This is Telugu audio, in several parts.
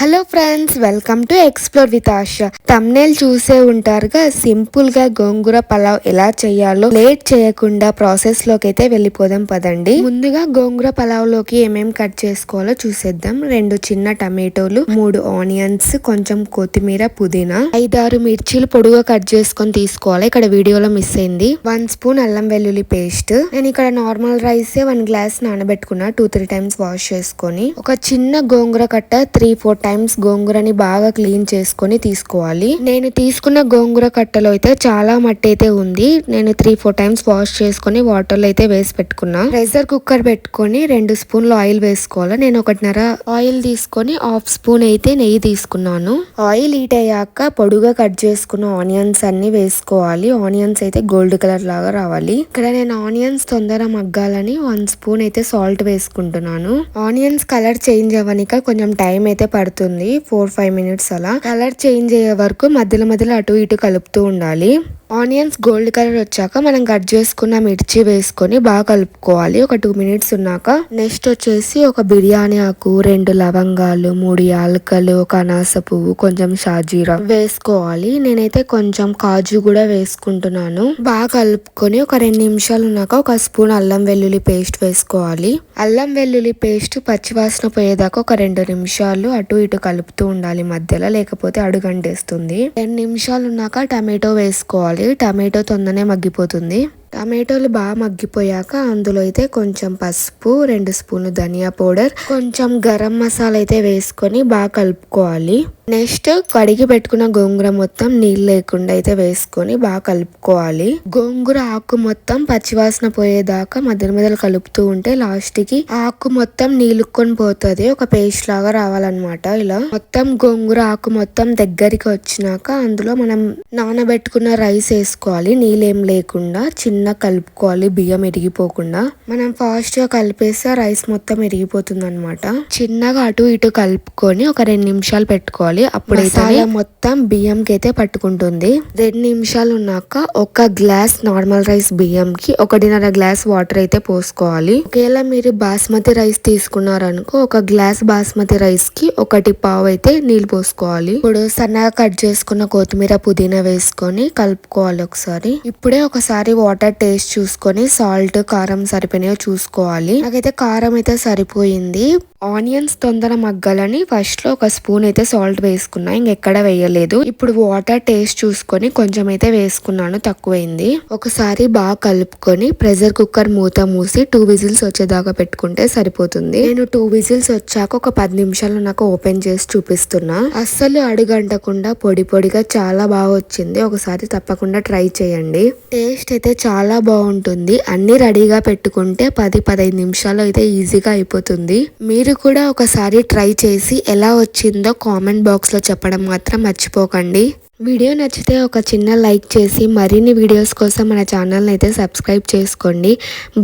Hello friends welcome to explore with Asha. Thumbnail చూసే ఉంటారుగా సింపుల్గా గోంగూర పలావ్ ఎలా చేయాలో లేట్ చేయకుండా ప్రాసెస్లోకి అయితే వెళ్ళిపోదాం పదండి. ముందుగా గోంగూర పలావ్లోకి ఏమేం కట్ చేసుకోవాలో చూసేద్దాం. రెండు చిన్న టమాటోలు మూడు ఆనియన్స్ కొంచెం కొత్తిమీర పుదీనా ఐదారు మిర్చీలు పొడుగా కట్ చేసుకొని తీసుకోవాలి. ఇక్కడ వీడియోలో మిస్ అయింది. వన్ స్పూన్ అల్లం వెల్లుల్లి పేస్ట్. నేను ఇక్కడ నార్మల్ రైస్ వన్ గ్లాస్ నానబెట్టుకున్నా. టూ త్రీ టైమ్స్ వాష్ చేసుకొని. ఒక చిన్న గోంగూర కట్ట త్రీ ఫోర్ టైమ్స్ గోంగూరని బాగా క్లీన్ చేసుకొని తీసుకోవాలి. నేను తీసుకున్న గోంగూర కట్టలో అయితే చాలా మట్టి అయితే ఉంది. నేను త్రీ ఫోర్ టైమ్స్ వాష్ చేసుకొని వాటర్లో అయితే వేసి పెట్టుకున్నా. ప్రెషర్ కుక్కర్ పెట్టుకొని రెండు స్పూన్లు ఆయిల్ వేసుకోవాలి. నేను ఒకటిన్నర ఆయిల్ తీసుకొని హాఫ్ స్పూన్ అయితే నెయ్యి తీసుకున్నాను. ఆయిల్ హీట్ అయ్యాక పొడుగా కట్ చేసుకున్న ఆనియన్స్ అన్ని వేసుకోవాలి. ఆనియన్స్ అయితే గోల్డ్ కలర్ లాగా రావాలి. ఇక్కడ నేను ఆనియన్స్ తొందర మగ్గాలని వన్ స్పూన్ అయితే సాల్ట్ వేసుకుంటున్నాను. ఆనియన్స్ కలర్ చేంజ్ అవ్వనిక కొంచెం టైం అయితే పడుతుంది. పడుతుంది ఫోర్ ఫైవ్ మినిట్స్ అలా. కలర్ చేంజ్ అయ్యే వరకు మధ్యలో మధ్యలో అటు ఇటు కలుపుతూ ఉండాలి. ఆనియన్స్ గోల్డ్ కలర్ వచ్చాక మనం కట్ చేసుకున్న మిర్చి వేసుకొని బాగా కలుపుకోవాలి. ఒక టూ మినిట్స్ ఉన్నాక నెక్స్ట్ వచ్చేసి ఒక బిర్యానీ ఆకు రెండు లవంగాలు మూడు యాలకలు ఒక అనాస పువ్వు కొంచెం షాజీరా వేసుకోవాలి. నేనైతే కొంచెం కాజు కూడా వేసుకుంటున్నాను. బాగా కలుపుకొని ఒక రెండు నిమిషాలు ఉన్నాక ఒక స్పూన్ అల్లం వెల్లుల్లి పేస్ట్ వేసుకోవాలి. అల్లం వెల్లుల్లి పేస్ట్ పచ్చివాసన పోయేదాకా ఒక రెండు నిమిషాలు అటు ఇటు కలుపుతూ ఉండాలి మధ్యలో లేకపోతే అడుగంటేస్తుంది. రెండు నిమిషాలు ఉన్నాక టమాటో వేసుకోవాలి. టమాటో తొందరనే మగ్గిపోతుంది. టమాటోలు బాగా మగ్గిపోయాక అందులో అయితే కొంచెం పసుపు రెండు స్పూన్లు ధనియా పౌడర్ కొంచెం గరం మసాలా అయితే వేసుకొని బాగా కలుపుకోవాలి. నెక్స్ట్ కడిగి పెట్టుకున్న గోంగూర మొత్తం నీళ్ళు లేకుండా అయితే వేసుకొని బాగా కలుపుకోవాలి. గోంగూర ఆకు మొత్తం పచ్చివాసన పోయేదాకా మధ్య మధ్యలో కలుపుతూ ఉంటే లాస్ట్కి ఆకు మొత్తం నీళ్ళుకొని పోతుంది. ఒక పేస్ట్ లాగా రావాలన్నమాట ఇలా. మొత్తం గోంగూర ఆకు మొత్తం దగ్గరికి వచ్చినాక అందులో మనం నానబెట్టుకున్న రైస్ వేసుకోవాలి. నీళ్ళేం లేకుండా చిన్న చిన్న కలుపుకోవాలి. బియ్యం ఎరిగిపోకుండా మనం ఫాస్ట్గా కలిపేస్తే రైస్ మొత్తం ఎరిగిపోతుంది అనమాట చిన్నగా అటు ఇటు కలుపుకొని ఒక రెండు నిమిషాలు పెట్టుకోవాలి. అప్పుడైతే మొత్తం బియ్యంకి అయితే పట్టుకుంటుంది. రెండు నిమిషాలు ఉన్నాక ఒక గ్లాస్ నార్మల్ రైస్ బియ్యంకి ఒకటిన్నర గ్లాస్ వాటర్ అయితే పోసుకోవాలి. ఒకవేళ మీరు బాస్మతి రైస్ తీసుకున్నారనుకో ఒక గ్లాస్ బాస్మతి రైస్కి ఒకటి పావు అయితే నీళ్ళు పోసుకోవాలి. ఇప్పుడు సన్నగా కట్ చేసుకున్న కొత్తిమీర పుదీనా వేసుకొని కలుపుకోవాలి ఒకసారి. ఇప్పుడే ఒకసారి వాటర్ టేస్ట్ చూసుకొని సాల్ట్ కారం సరిపోయినాయో చూసుకోవాలి. నాకైతే కారం అయితే సరిపోయింది. ఆనియన్స్ తొందర మగ్గాలని ఫస్ట్లో ఒక స్పూన్ అయితే సాల్ట్ వేసుకున్నా ఇంకెక్కడ వేయలేదు. ఇప్పుడు వాటర్ టేస్ట్ చూసుకొని కొంచెం అయితే వేసుకున్నాను తక్కువైంది. ఒకసారి బాగా కలుపుకొని ప్రెషర్ కుక్కర్ మూత మూసి టూ విజిల్స్ వచ్చేదాకా పెట్టుకుంటే సరిపోతుంది. నేను టూ విజిల్స్ వచ్చాక ఒక పది నిమిషాలు నాకు ఓపెన్ చేసి చూపిస్తున్నా. అస్సలు అడుగంటకుండా పొడి పొడిగా చాలా బాగా వచ్చింది. ఒకసారి తప్పకుండా ట్రై చేయండి. టేస్ట్ అయితే చాలా బాగుంటుంది. అన్ని రెడీగా పెట్టుకుంటే పది పదహైదు నిమిషాలు అయితే ఈజీగా అయిపోతుంది. మీరు మీరు కూడా ఒకసారి ట్రై చేసి ఎలా వచ్చిందో కామెంట్ బాక్స్లో చెప్పడం మాత్రం మర్చిపోకండి. వీడియో నచ్చితే ఒక చిన్న లైక్ చేసి మరిన్ని వీడియోస్ కోసం మన ఛానల్ని అయితే సబ్స్క్రైబ్ చేసుకోండి.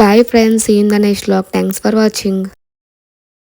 Bye friends in the next lock thanks for watching.